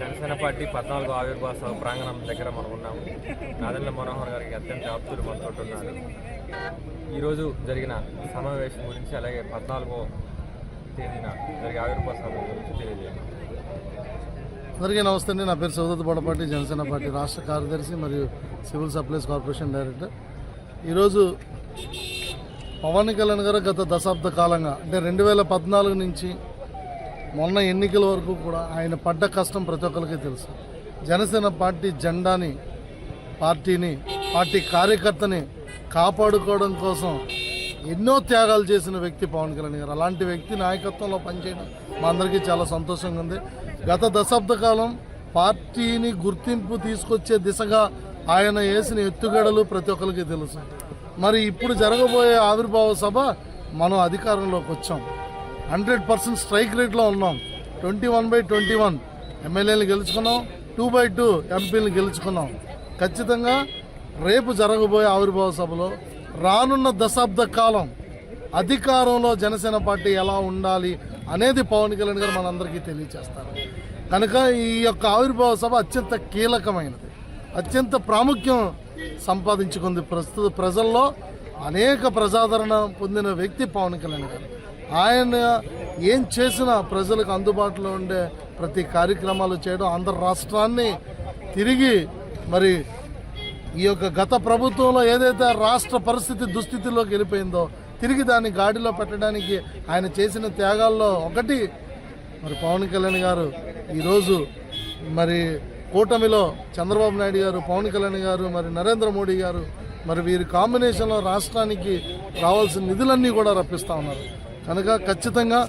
Janasena party పద్నాలుగు ఆవిర్భావ సభ ప్రాంగణం దగ్గర మనం ఉన్నాము. నాదెండ్ల మనోహర్ గారికి అత్యంత ఆప్తులు మనతోటి ఉన్నారు ఈరోజు జరిగిన సమావేశం గురించి అలాగే పద్నాలుగో తేదీన జరిగే ఆవిర్భావ సభ గురించి తెలియజేయండి. అందరికీ నమస్తే అండి. నా పేరు సౌదత్ బొడపాటి జనసేన పార్టీ రాష్ట్ర కార్యదర్శి మరియు సివిల్ సప్లైస్ కార్పొరేషన్ డైరెక్టర్. ఈరోజు పవన్ కళ్యాణ్ గారు గత దశాబ్ద కాలంగా అంటే రెండు వేల పద్నాలుగు నుంచి మొన్న ఎన్నికల వరకు కూడా ఆయన పడ్డ కష్టం ప్రతి ఒక్కరికి తెలుసు. జనసేన పార్టీ జెండాని పార్టీని పార్టీ కార్యకర్తని కాపాడుకోవడం కోసం ఎన్నో త్యాగాలు చేసిన వ్యక్తి పవన్ కళ్యాణ్ గారు. అలాంటి వ్యక్తి నాయకత్వంలో పనిచేయడం మా అందరికీ చాలా సంతోషంగా ఉంది. గత దశాబ్ద కాలం పార్టీని గుర్తింపు తీసుకొచ్చే దిశగా ఆయన వేసిన ఎత్తుగడలు ప్రతి ఒక్కరికి తెలుసు. మరి ఇప్పుడు జరగబోయే ఆవిర్భావ సభ మనం అధికారంలోకి వచ్చాం. హండ్రెడ్ పర్సెంట్ స్ట్రైక్ రేట్లో ఉన్నాం. Twenty one by twenty one. ఎమ్మెల్యేలు గెలుచుకున్నాం. టూ బై టూ ఎంపీలు గెలుచుకున్నాం. ఖచ్చితంగా రేపు జరగబోయే ఆవిర్భావ సభలో రానున్న దశాబ్ద కాలం అధికారంలో జనసేన పార్టీ ఎలా ఉండాలి అనేది పవన్ కళ్యాణ్ గారు మనందరికీ తెలియజేస్తారు కనుక ఈ యొక్క ఆవిర్భావ సభ అత్యంత కీలకమైనది. అత్యంత ప్రాముఖ్యం సంపాదించుకుంది ప్రస్తుత ప్రజల్లో అనేక ప్రజాదరణ పొందిన వ్యక్తి పవన్ కళ్యాణ్ గారు. ఆయన ఏం చేసినా ప్రజలకు అందుబాటులో ఉండే ప్రతి కార్యక్రమాలు చేయడం ఆంధ్ర రాష్ట్రాన్ని తిరిగి మరి ఈ యొక్క గత ప్రభుత్వంలో ఏదైతే రాష్ట్ర పరిస్థితి దుస్థితిలోకి వెళ్ళిపోయిందో తిరిగి దాన్ని గాడిలో పెట్టడానికి ఆయన చేసిన త్యాగాల్లో ఒకటి మరి పవన్ కళ్యాణ్ గారు ఈరోజు మరి కూటమిలో చంద్రబాబు నాయుడు గారు పవన్ కళ్యాణ్ గారు మరి నరేంద్ర మోడీ గారు మరి వీరి కాంబినేషన్లో రాష్ట్రానికి రావాల్సిన నిధులన్నీ కూడా రప్పిస్తూ ఉన్నారు. కనుక ఖచ్చితంగా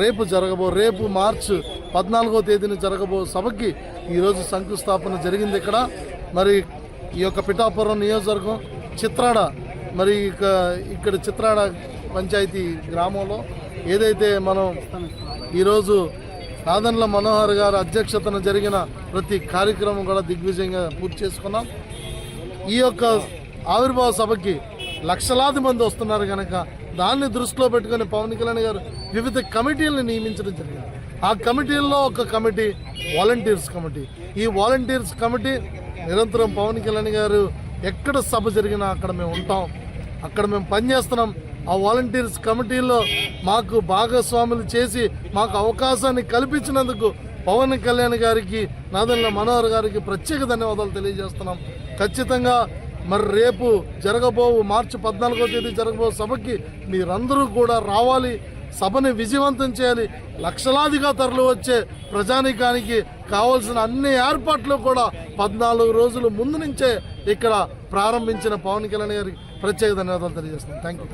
రేపు జరగబో రేపు మార్చ్ పద్నాలుగో తేదీన జరగబో సభకి ఈరోజు శంకుస్థాపన జరిగింది ఇక్కడ. మరి ఈ యొక్క పిఠాపురం నియోజకవర్గం చిత్రాడ మరి ఇక ఇక్కడ చిత్రాడ పంచాయతీ గ్రామంలో ఏదైతే మనం ఈరోజు నాదన్ల మనోహర్ గారి అధ్యక్షతన జరిగిన ప్రతి కార్యక్రమం కూడా దిగ్విజయంగా పూర్తి చేసుకున్నాం. ఈ యొక్క ఆవిర్భావ సభకి లక్షలాది మంది వస్తున్నారు కనుక దాన్ని దృష్టిలో పెట్టుకుని పవన్ కళ్యాణ్ గారు వివిధ కమిటీలను నియమించడం జరిగింది. ఆ కమిటీల్లో ఒక కమిటీ వాలంటీర్స్ కమిటీ. ఈ వాలంటీర్స్ కమిటీ నిరంతరం పవన్ కళ్యాణ్ గారు ఎక్కడ సభ జరిగినా అక్కడ మేము ఉంటాం అక్కడ మేము పనిచేస్తున్నాం. ఆ వాలంటీర్స్ కమిటీలో మాకు భాగస్వాములు చేసి మాకు అవకాశాన్ని కల్పించినందుకు పవన్ కళ్యాణ్ గారికి నాదన్ల మనోహర్ గారికి ప్రత్యేక ధన్యవాదాలు తెలియజేస్తున్నాం. ఖచ్చితంగా మరి రేపు జరగబోవు మార్చి పద్నాలుగో తేదీ జరగబో సభకి మీరందరూ కూడా రావాలి. సభని విజయవంతం చేయాలి. లక్షలాదిగా తరలి వచ్చే ప్రజానీకానికి కావాల్సిన అన్ని ఏర్పాట్లు కూడా పద్నాలుగు రోజులు ముందు నుంచే ఇక్కడ ప్రారంభించిన పవన్ కళ్యాణ్ గారికి ప్రత్యేక ధన్యవాదాలు యూ థ్యాంక్ యూ